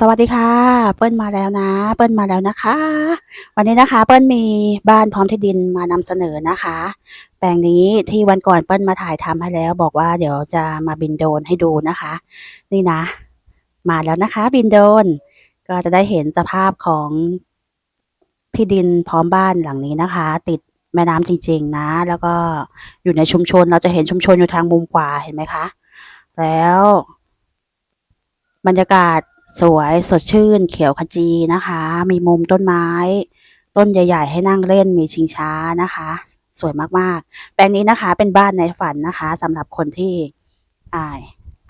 สวัสดีค่ะ เปิ้ลมาแล้วนะ เปิ้ลมาแล้วนะคะ วันนี้นะคะ เปิ้ลมีบ้านพร้อมที่ดินมานำเสนอนะคะ แปลงนี้ที่วันก่อนเปิ้ลมาถ่ายทำให้แล้ว บอกว่าเดี๋ยวจะมาบินโดรนให้ดูนะคะ นี่นะ มาแล้วนะคะ บินโดรนก็จะได้เห็นสภาพของที่ดินพร้อมบ้านหลังนี้นะคะ ติดแม่น้ำจริง ๆ นะ แล้วก็อยู่ในชุมชนเราจะเห็นชุมชนอยู่ทางมุมขวาเห็นไหมคะ แล้ว บรรยากาศ สวยสดชื่นเขียวขจีนะคะ มีมุมต้นไม้ ต้นใหญ่ ๆ ให้นั่งเล่นมีชิงช้านะคะ สวยมากๆ แปลงนี้นะคะเป็นบ้านในฝันนะคะสำหรับคนที่อ่า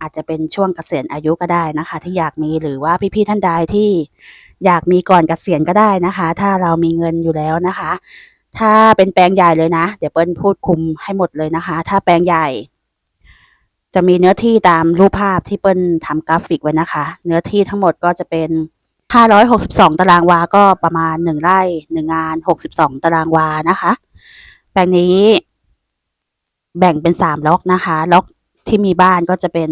อาจจะเป็นช่วงเกษียณอายุก็ได้นะคะ ที่อยากมีหรือว่าพี่ๆท่านใดที่อยากมีก่อนเกษียณก็ได้นะคะ ถ้าเรามีเงินอยู่แล้วนะคะ ถ้าเป็นแปลงใหญ่เลยนะ เดี๋ยวเปิ้ลพูดคุมให้หมดเลยนะคะ ถ้าแปลงใหญ่ จะมีเนื้อที่ตามรูปภาพที่เปิ้ลทำกราฟิกไว้นะคะ เนื้อที่ทั้งหมดก็จะเป็น 562 ตารางวา ก็ประมาณ 1 ไร่ 1 งาน 62 ตารางวานะคะ แปลงนี้แบ่งเป็น 3 ล็อกนะคะ ล็อกที่มีบ้านก็จะเป็น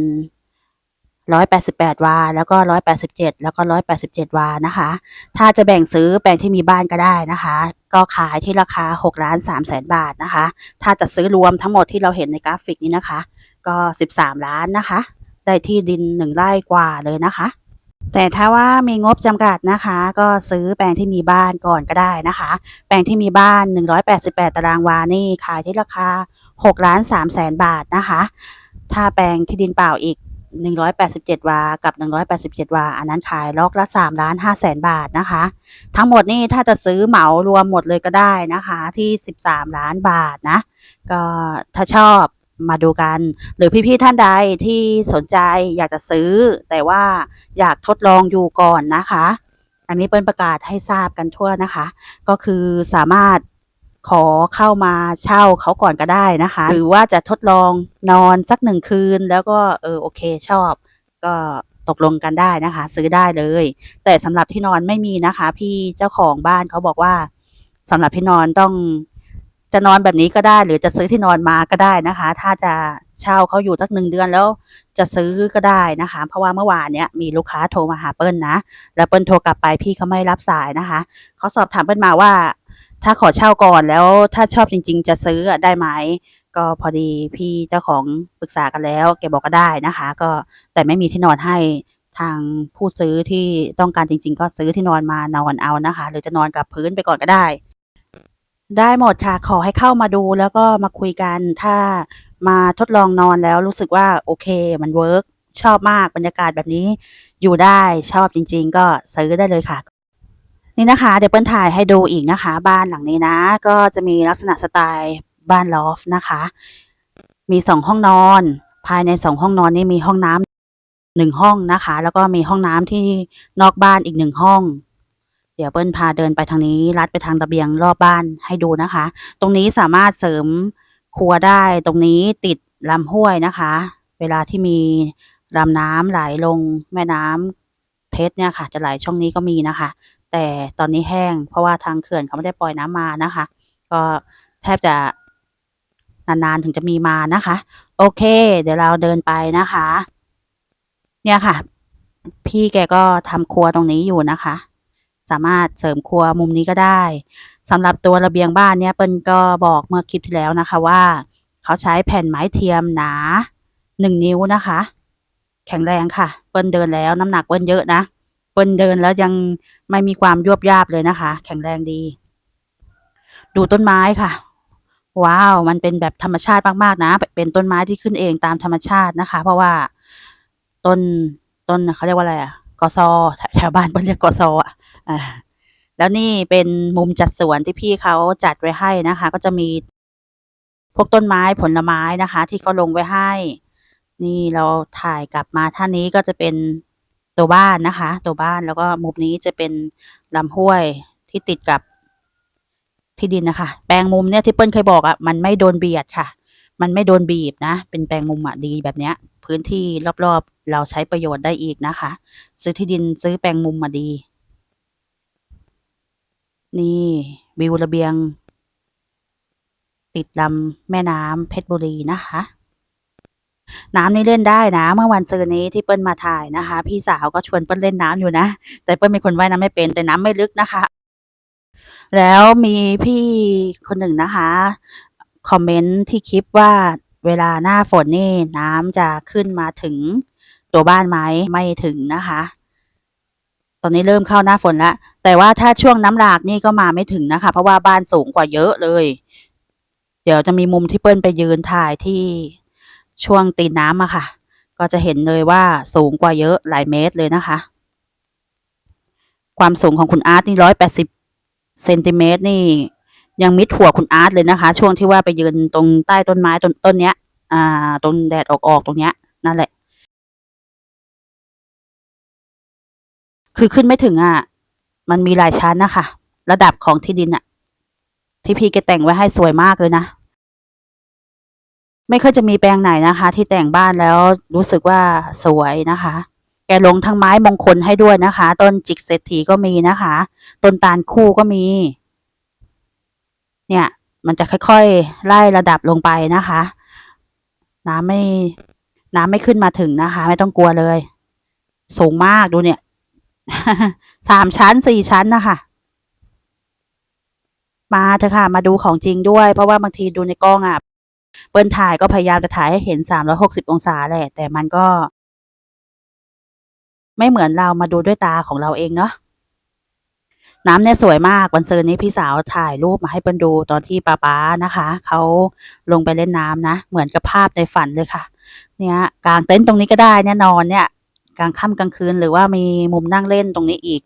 188 วา แล้วก็ 187 แล้วก็ 187 วานะคะ ถ้าจะแบ่งซื้อแปลงที่มีบ้านก็ได้นะคะ ก็ขายที่ราคา6ล้าน3แสนบาทนะคะ ถ้าจะซื้อรวมทั้งหมดที่เราเห็นในกราฟิกนี้นะคะ ก็13ล้านนะคะ ได้ที่ดิน1ไร่กว่าเลยนะคะ แต่ถ้าว่ามีงบจำกัดนะคะ ก็ซื้อแปลงที่มีบ้านก่อนก็ได้นะคะ แปลงที่มีบ้าน 188 ตารางวานี่ขายที่ราคา6ล้าน3แสนบาทนะคะ ถ้าแปลงที่ดินเปล่าอีก 187 วา กับ 187 วา อันนั้นขายล็อกละ3ล้าน5แสนบาทนะคะ ทั้งหมดนี่ถ้าจะซื้อเหมารวมหมดเลยก็ได้นะคะ ที่ 13 ล้านบาทนะ ก็ถ้าชอบ มาดูกัน หรือพี่ ๆ ท่านใดที่สนใจอยากจะซื้อ แต่ว่าอยากทดลองอยู่ก่อนนะคะ อันนี้เปิ้ลประกาศให้ทราบกันทั่วนะคะ ก็คือสามารถขอเข้ามาเช่าเขาก่อนก็ได้นะคะ หรือว่าจะทดลองนอนสัก1คืน แล้วก็เออโอเคชอบ ก็ตกลงกันได้นะคะ ซื้อได้เลย แต่สำหรับที่นอนไม่มีนะคะ พี่เจ้าของบ้านเขาบอกว่าสำหรับที่นอนต้อง จะนอนแบบนี้ก็ได้ หรือจะซื้อที่นอนมาก็ได้นะคะ ถ้าจะเช่าเขาอยู่สัก1เดือนแล้วจะซื้อก็ได้นะคะ เพราะว่าเมื่อวานเนี้ยมีลูกค้าโทรมาหาเปิ้ลนะ แล้วเปิ้ลโทรกลับไปพี่เขาไม่รับสายนะคะเขาสอบถามเปิ้ลมาว่า ถ้าขอเช่าก่อนแล้วถ้าชอบจริง ๆ จะซื้อได้ไหมก็พอดีพี่เจ้าของปรึกษากันแล้วแกบอกก็ได้นะคะ ก็แต่ไม่มีที่นอนให้ทางผู้ซื้อที่ต้องการจริง ๆ ก็ซื้อที่นอนมานอนเอานะคะ หรือจะนอนกับพื้นไปก่อนก็ได้ ได้หมดค่ะ ขอให้เข้ามาดู แล้วก็มาคุยกัน ถ้ามาทดลองนอนแล้วรู้สึกว่า โอเค มันเวิร์ก ชอบมากบรรยากาศแบบนี้ อยู่ได้ ชอบจริง ๆ ก็ซื้อได้เลยค่ะ นี่นะคะ เดี๋ยวเปิ้ลถ่ายให้ดูอีกนะคะ บ้านหลังนี้นะ ก็จะมีลักษณะสไตล์บ้านลอฟนะคะ มี2ห้องนอน ภายใน2ห้องนอนนี่มีห้องน้ำ1ห้องนะคะ แล้วก็มีห้องน้ำที่นอกบ้านอีก1ห้อง เดี๋ยวเปิ้ลพาเดินไปทางนี้ลัดไปทางระเบียงรอบบ้านให้ดูนะคะ ตรงนี้สามารถเสริมครัวได้ตรงนี้ติดลำห้วยนะคะ เวลาที่มีลำน้ำไหลลงแม่น้ำเพชรเนี่ยค่ะ จะไหลช่องนี้ก็มีนะคะ แต่ตอนนี้แห้ง เพราะว่าทางเขื่อนเขาไม่ได้ปล่อยน้ำมานะคะ ก็แทบจะนานๆถึงจะมีมานะคะ โอเค เดี๋ยวเราเดินไปนะคะ เนี่ยค่ะ พี่แกก็ทำครัวตรงนี้อยู่นะคะ สามารถเสริมครัวมุมนี้ก็ได้สำหรับตัวระเบียงบ้านเนี่ยเปิ้ลก็บอกเมื่อคลิปที่แล้วนะคะว่า เขาใช้แผ่นไม้เทียมหนา1นิ้วนะคะ แข็งแรงค่ะ เปิ้ลเดินแล้วน้ำหนักเปิ้ลเยอะนะ เปิ้ลเดินแล้วยังไม่มีความยวบยาบเลยนะคะ แข็งแรงดี ดูต้นไม้ค่ะ ว้าว มันเป็นแบบธรรมชาติมากๆนะ เป็นต้นไม้ที่ขึ้นเองตามธรรมชาตินะคะ เพราะว่าต้นต้นเขาเรียกว่าอะไรอะกส.แถแถวบ้านเปิ้ลเรียกก.อะอา แล้วนี่เป็นมุมจัดสวนที่พี่เขาจัดไว้ให้นะคะ ก็จะมีพวกต้นไม้ผลไม้นะคะ ที่เขาลงไว้ให้ นี่เราถ่ายกลับมาท่านี้ก็จะเป็นตัวบ้านนะคะ ตัวบ้านแล้วก็มุมนี้จะเป็นลำห้วยที่ติดกับที่ดินนะคะ แปลงมุมเนี่ยที่เปิ้ลเคยบอกอะมันไม่โดนเบียดค่ะ มันไม่โดนบีบนะ เป็นแปลงมุมอะดีแบบเนี้ย พื้นที่รอบๆ เราใช้ประโยชน์ได้อีกนะคะ ซื้อที่ดินซื้อแปลงมุมอะดี นี่วิวระเบียง ติดลำแม่น้ำเพชรบุรีนะคะ น้ำนี่เล่นได้นะ เมื่อวันซืนนี้ที่เปิ้ลมาถ่ายนะคะ พี่สาวก็ชวนเปิ้ลเล่นน้ำอยู่นะ แต่เปิ้ลเป็นคนว่ายน้ำไม่เป็นแต่น้ำไม่ลึกนะคะ แล้วมีพี่คนหนึ่งนะคะ คอมเมนต์ที่คลิปว่าเวลาหน้าฝนนี่น้ำจะขึ้นมาถึงตัวบ้านไหมไม่ถึงนะคะ ตอนนี้เริ่มเข้าหน้าฝนแล้ว แต่ว่าถ้าช่วงน้ำหลากนี่ก็มาไม่ถึงนะคะ เพราะว่าบ้านสูงกว่าเยอะเลย เดี๋ยวจะมีมุมที่เปิ้ลไปยืนถ่ายที่ช่วงตีนน้ำอะค่ะ ก็จะเห็นเลยว่าสูงกว่าเยอะหลายเมตรเลยนะคะ ความสูงของคุณอาร์ตนี่ร้อยแปดสิบเซนติเมตรนี่ ยังมิดหัวคุณอาร์ตเลยนะคะ ช่วงที่ว่าไปยืนตรงใต้ต้นไม้ต้นต้นเนี้ย อ่า ตรงแดดออกๆตรงเนี้ยนั่นแหละ คือขึ้นไม่ถึงอะ มันมีหลายชั้นนะคะ ระดับของที่ดินอะที่พี่แกแต่งไว้ให้สวยมากเลยนะ ไม่เคยจะมีแปลงไหนนะคะ ที่แต่งบ้านแล้วรู้สึกว่าสวยนะคะ แกลงทั้งไม้มงคลให้ด้วยนะคะ ต้นจิกเศรษฐีก็มีนะคะ ต้นตาลคู่ก็มี เนี่ย มันจะค่อยๆ ไล่ระดับลงไปนะคะ น้ำไม่ น้ำไม่ขึ้นมาถึงนะคะ ไม่ต้องกลัวเลย สูงมากดูเนี่ย สามชั้นสี่ชั้นนะคะมาเถอะค่ะ มาดูของจริงด้วย เพราะว่าบางทีดูในกล้องอะเปิ้ลถ่ายก็พยายามจะถ่ายให้เห็นสามร้อยหกสิบองศาแหละ แต่มันก็ ไม่เหมือนเรามาดูด้วยตาของเราเองเนาะน้ำเนี่ยสวยมากวันเซืนนี้พี่สาวถ่ายรูปมาให้เปิ้ลดูตอนที่ป๊าป๊านะคะเขาลงไปเล่นน้ำนะ เหมือนกับภาพในฝันเลยค่ะ เนี่ยกลางเต็นท์ตรงนี้ก็ได้เนี่ยนอนเนี่ย กลางค่ำกลางคืน หรือว่ามีมุมนั่งเล่นตรงนี้อีก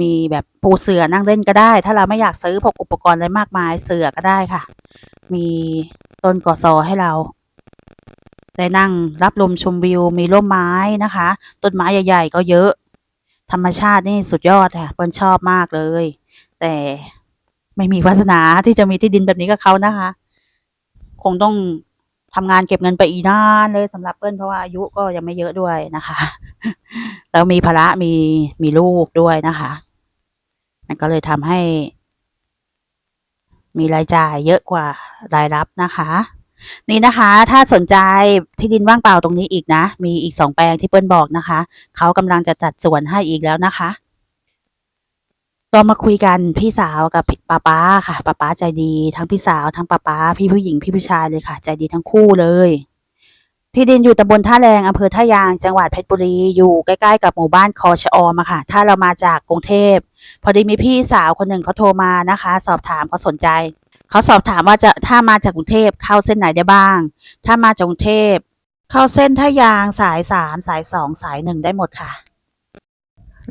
มีแบบปูเสือนั่งเล่นก็ได้ ถ้าเราไม่อยากซื้อพวกอุปกรณ์อะไรมากมายเสือก็ได้ค่ะ มีต้นกอซอให้เราได้นั่งรับลมชมวิว มีร่มไม้นะคะ ต้นไม้ใหญ่ ๆ ก็เยอะ ธรรมชาตินี่สุดยอดค่ะเปิ้ลชอบมากเลย แต่ไม่มีวาสนาที่จะมีที่ดินแบบนี้กับเขานะคะ คงต้อง ทำงานเก็บเงินไปอีกนานเลยสำหรับเปิ้ลเพราะว่าอายุก็ยังไม่เยอะด้วยนะคะ แล้วมีภาระมีมีลูกด้วยนะคะมันก็เลยทำให้ มีรายจ่ายเยอะกว่ารายรับนะคะ นี่นะคะ ถ้าสนใจที่ดินว่างเปล่าตรงนี้อีกนะ มีอีกสองแปลงที่เปิ้ลบอกนะคะ เขากำลังจะจัดสวนให้อีกแล้วนะคะ เรามาคุยกันพี่สาวกับป้าป้าค่ะป้าป้าใจดีทั้งพี่สาวทั้งป้าป้าพี่ผู้หญิงพี่ผู้ชายเลยค่ะ ใจดีทั้งคู่เลย ที่ดินอยู่ตำบลท่าแรงอำเภอท่ายางจังหวัดเพชรบุรีอยู่ใกล้ๆกับหมู่บ้านคอชะออมค่ะ ถ้าเรามาจากกรุงเทพพอดีมีพี่สาวคนหนึ่งเขาโทรมานะคะ สอบถามเขาสนใจเขาสอบถามว่าจะถ้ามาจากกรุงเทพเข้าเส้นไหนได้บ้าง ถ้ามาจากกรุงเทพเข้าเส้นท่ายางสายสามสายสองสายหนึ่งได้หมดค่ะ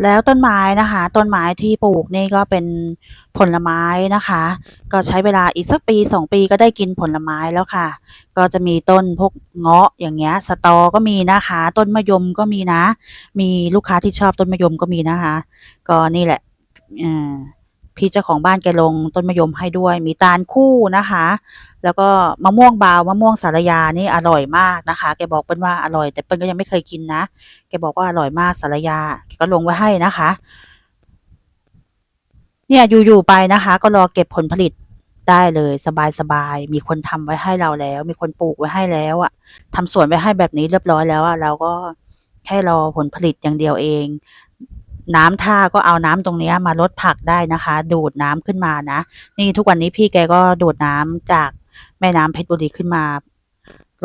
แล้วต้นไม้นะคะ ต้นไม้ที่ปลูกนี่ก็เป็นผลไม้นะคะ ก็ใช้เวลาอีกสักปีสองปีก็ได้กินผลไม้แล้วค่ะ ก็จะมีต้นพวกเงาะอย่างเงี้ย สตอก็มีนะคะ ต้นมะยมก็มีนะ มีลูกค้าที่ชอบต้นมะยมก็มีนะคะ ก็นี่แหละอพี่เจ้าของบ้านแกลงต้นมะยมให้ด้วย มีตาลคู่นะคะ แล้วก็มะม่วงบาวมะม่วงสารยานี่อร่อยมากนะคะ แกบอกเปิ้ลว่าอร่อย แต่เปิ้ลก็ยังไม่เคยกินนะ แกบอกว่าอร่อยมากสารยา แกก็ลงไว้ให้นะคะ เนี่ยอยู่ๆไปนะคะ ก็รอเก็บผลผลิตได้เลยสบายๆมีคนทำไว้ให้เราแล้ว มีคนปลูกไว้ให้แล้วอะทำสวนไว้ให้แบบนี้เรียบร้อยแล้วอะเราก็แค่รอผลผลิตอย่างเดียวเอง น้ำท่าก็เอาน้ำตรงนี้มาลดผักได้นะคะ ดูดน้ำขึ้นมานะ นี่ทุกวันนี้พี่แกก็ดูดน้ำจาก แม่น้ำเพชรบุรีขึ้นมา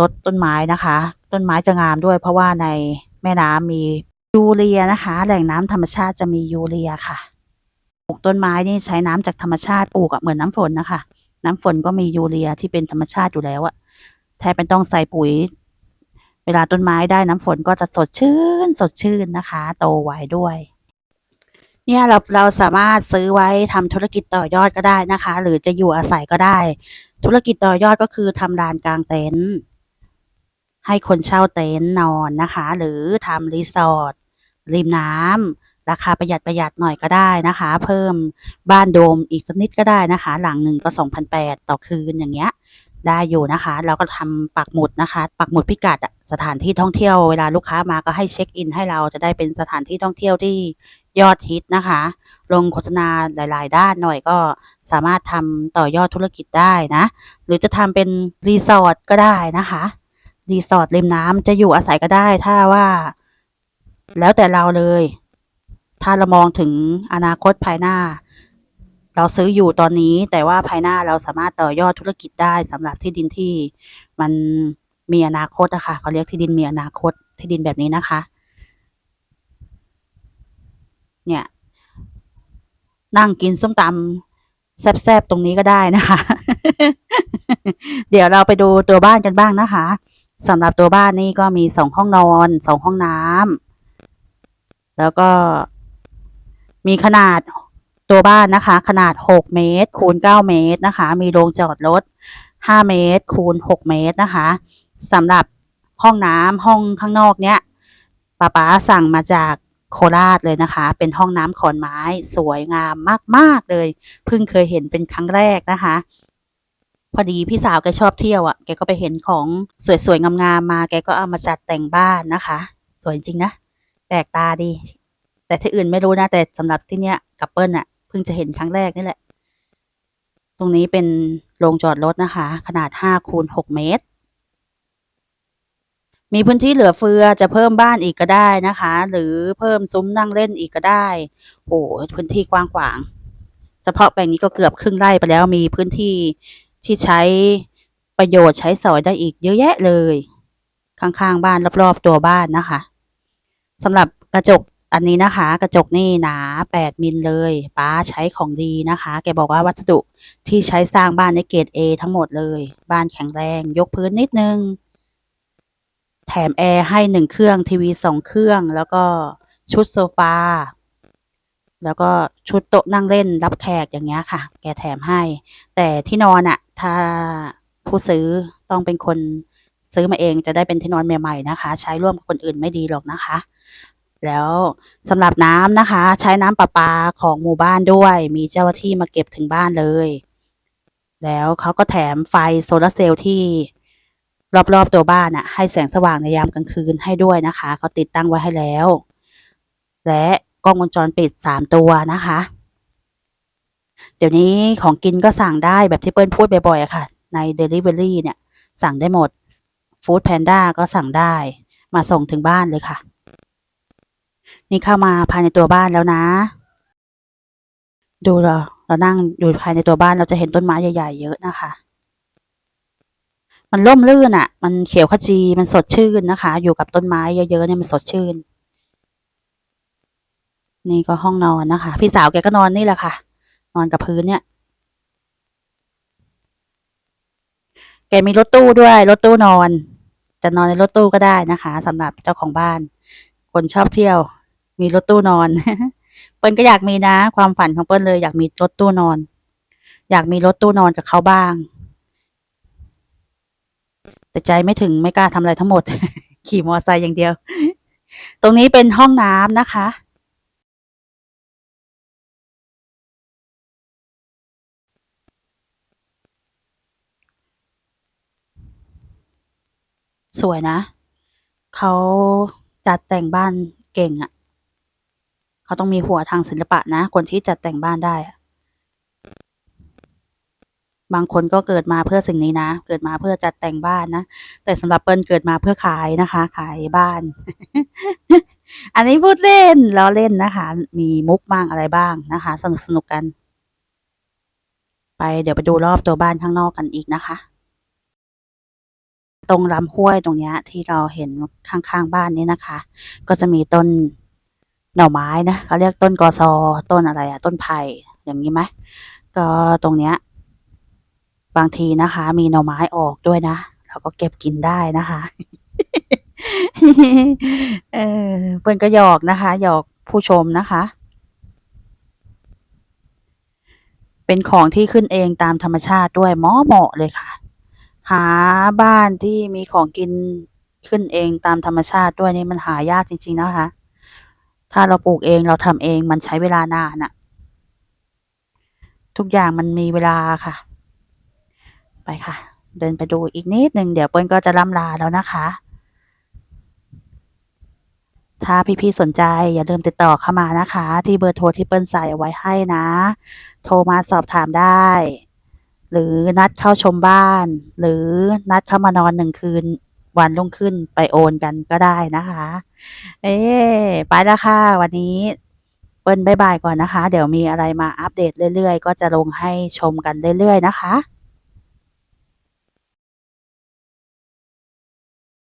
ลดต้นไม้นะคะ ต้นไม้จะงามด้วย เพราะว่าในแม่น้ำมียูเรียนะคะ แหล่งน้ำธรรมชาติจะมียูเรียค่ะปลูกต้นไม้นี่ใช้น้ำจากธรรมชาติปลูกอะเหมือนน้ำฝนนะคะ น้ำฝนก็มียูเรียที่เป็นธรรมชาติอยู่แล้วอะแทบไม่ต้องใส่ปุ๋ย เวลาต้นไม้ได้น้ำฝนก็จะสดชื่น สดชื่นนะคะ โตไวด้วยเนี่ยเราเราสามารถซื้อไว้ทำธุรกิจต่อยอดก็ได้นะคะ หรือจะอยู่อาศัยก็ได้ ธุรกิจต่อยอดก็คือทำลานกลางเต็นท์ให้คนเช่าเต็นท์นอนนะคะ หรือทำรีสอร์ทริมน้ำราคาประหยัดประหยัดหน่อยก็ได้นะคะ เพิ่มบ้านโดมอีกสักนิดก็ได้นะคะ หลังหนึ่งก็สองพันแปดต่อคืนอย่างเงี้ยได้อยู่นะคะ เราก็ทำปักหมุดนะคะ ปักหมุดพิกัดสถานที่ท่องเที่ยวเวลาลูกค้ามาก็ให้เช็คอิน ให้เราจะได้เป็นสถานที่ท่องเที่ยวที่ยอดฮิตนะคะ ลงโฆษณาหลาย ๆ ด้านหน่อยก็ สามารถทำต่อยอดธุรกิจได้นะ หรือจะทำเป็นรีสอร์ทก็ได้นะคะรีสอร์ทริมน้ำจะอยู่อาศัยก็ได้ถ้าว่า แล้วแต่เราเลย ถ้าเรามองถึงอนาคตภายหน้า เราซื้ออยู่ตอนนี้ แต่ว่าภายหน้าเราสามารถต่อยอดธุรกิจได้สำหรับที่ดินที่มันมีอนาคตอะคะเขาเรียกที่ดินมีอนาคตที่ดินแบบนี้นะคะ เนี่ย นั่งกินส้มตำ แซบๆตรงนี้ก็ได้นะคะ เดี๋ยวเราไปดูตัวบ้านกันบ้างนะคะสำหรับตัวบ้านนี่ก็มีสองห้องนอนสองห้องน้ำแล้วก็มีขนาดตัวบ้านนะคะ ขนาดหกเมตร คูณเก้าเมตรนะคะ มีโรงจอดรถห้าเมตร คูณหกเมตรนะคะสำหรับห้องน้ำห้องข้างนอกเนี้ยป้าป๋าสั่งมาจาก โคราชเลยนะคะ เป็นห้องน้ำขอนไม้สวยงามมากๆเลย เพิ่งเคยเห็นเป็นครั้งแรกนะคะ พอดีพี่สาวแกชอบเที่ยวอะ่ะ แกก็ไปเห็นของสวยๆงามๆมา แกก็เอามาจัดแต่งบ้านนะคะ สวยจริงนะ แปลกตาดี แต่ที่อื่นไม่รู้นะ แต่สำหรับที่เนี้ยกับเปิ้ลอะ่ะ เพิ่งจะเห็นครั้งแรกนี่แหละ ตรงนี้เป็นโรงจอดรถนะคะ ขนาด5คูณ6เมตร มีพื้นที่เหลือเฟือจะเพิ่มบ้านอีกก็ได้นะคะ หรือเพิ่มซุ้มนั่งเล่นอีกก็ได้ โอ้พื้นที่กว้างขวาง เฉพาะแปลงนี้ก็เกือบครึ่งไร่ไปแล้วมีพื้นที่ที่ใช้ประโยชน์ใช้สอยได้อีกเยอะแยะเลย ข้างๆบ้านรอบๆตัวบ้านนะคะสำหรับกระจกอันนี้นะคะ กระจกนี่หนา 8 มิลเลย ป้าใช้ของดีนะคะ แกบอกว่าวัสดุที่ใช้สร้างบ้านในเกรด A ทั้งหมดเลย บ้านแข็งแรง ยกพื้นนิดนึง แถมแอร์ให้หนึ่งเครื่องทีวีสองเครื่อง แล้วก็ชุดโซฟาแล้วก็ชุดโต๊ะนั่งเล่นรับแขกอย่างเงี้ยค่ะ แกแถมให้ แต่ที่นอนอะถ้าผู้ซื้อต้องเป็นคนซื้อมาเองจะได้เป็นที่นอนใหม่ๆนะคะ ใช้ร่วมกับคนอื่นไม่ดีหรอกนะคะ แล้วสำหรับน้ำนะคะ ใช้น้ำประปาของหมู่บ้านด้วย มีเจ้าหน้าที่มาเก็บถึงบ้านเลย แล้วเขาก็แถมไฟโซลาเซลล์ที่ รอบๆตัวบ้านอะให้แสงสว่างในยามกลางคืนให้ด้วยนะคะเขาติดตั้งไว้ให้แล้ว และกล้องวงจรปิดสามตัวนะคะ เดี๋ยวนี้ของกินก็สั่งได้แบบที่เปิ้ลพูดบ่อยๆอะค่ะ ใน Delivery เนี่ย สั่งได้หมด Food Panda ก็สั่งได้ มาส่งถึงบ้านเลยค่ะ นี่เข้ามาภายในตัวบ้านแล้วนะ ดูเราเรานั่งอยู่ภายในตัวบ้านเราจะเห็นต้นไม้ใหญ่ๆเยอะนะคะ มันร่มรื่นอะ่ะ มันเขียวขจีมันสดชื่นนะคะ อยู่กับต้นไม้เยอะๆเนี่ยมันสดชื่น นี่ก็ห้องนอนนะคะ พี่สาวแกก็นอนนี่แหละค่ะ นอนกับพื้นเนี่ยแกมีรถตู้ด้วย รถตู้นอน จะนอนในรถตู้ก็ได้นะคะสำหรับเจ้าของบ้าน คนชอบเที่ยว มีรถตู้นอน เปิ้ลก็อยากมีนะ ความฝันของเปิ้ลเลย อยากมีรถตู้นอน อยากมีรถตู้นอนกับเขาบ้าง แต่ใจไม่ถึงไม่กล้าทำอะไรทั้งหมด ขี่มอเตอร์ไซค์อย่างเดียว ตรงนี้เป็นห้องน้ำนะคะ สวยนะ เขาจัดแต่งบ้านเก่งอะ่ะ เขาต้องมีหัวทางศิลปะนะ คนที่จัดแต่งบ้านได้อะ บางคนก็เกิดมาเพื่อสิ่งนี้นะ เกิดมาเพื่อจัดแต่งบ้านนะ แต่สำหรับเปิ้ลเกิดมาเพื่อขายนะคะ ขายบ้าน อันนี้พูดเล่นล้อเล่นนะคะ มีมุกบ้างอะไรบ้างนะคะ สนุกสนุกกัน ไปเดี๋ยวไปดูรอบตัวบ้านข้างนอกกันอีกนะคะ ตรงลำห้วยตรงนี้ที่เราเห็นข้างๆบ้านนี้นะคะ ก็จะมีต้นหน่อไม้นะเขาเรียกต้นกอซอต้นอะไรอะต้นไผ่อย่างนี้ไหมก็ตรงเนี้ย บางทีนะคะ มีหน่อไม้ออกด้วยนะ เราก็เก็บกินได้นะคะ เออเพื่อนก็หยอกนะคะ หยอกผู้ชมนะคะ เป็นของที่ขึ้นเองตามธรรมชาติด้วยเหมาะเหมาะเลยค่ะ หาบ้านที่มีของกินขึ้นเองตามธรรมชาติด้วยนี่มันหายากจริงๆนะคะ ถ้าเราปลูกเองเราทำเองมันใช้เวลานานอะทุกอย่างมันมีเวลาค่ะ ไปค่ะ เดินไปดูอีกนิดหนึ่งเดี๋ยวเปิ้ลก็จะล่ำลาแล้วนะคะ ถ้าพี่ๆสนใจอย่าลืมติดต่อเข้ามานะคะ ที่เบอร์โทรที่เปิ้ลใส่เอาไว้ให้นะ โทรมาสอบถามได้ หรือนัดเข้าชมบ้าน หรือนัดเข้ามานอนหนึ่งคืนวันรุ่งขึ้นไปโอนกันก็ได้นะคะ เอ๊ไปแล้วค่ะ วันนี้เปิ้ลบายบายก่อนนะคะ เดี๋ยวมีอะไรมาอัปเดตเรื่อยๆ ก็จะลงให้ชมกันเรื่อยๆนะคะ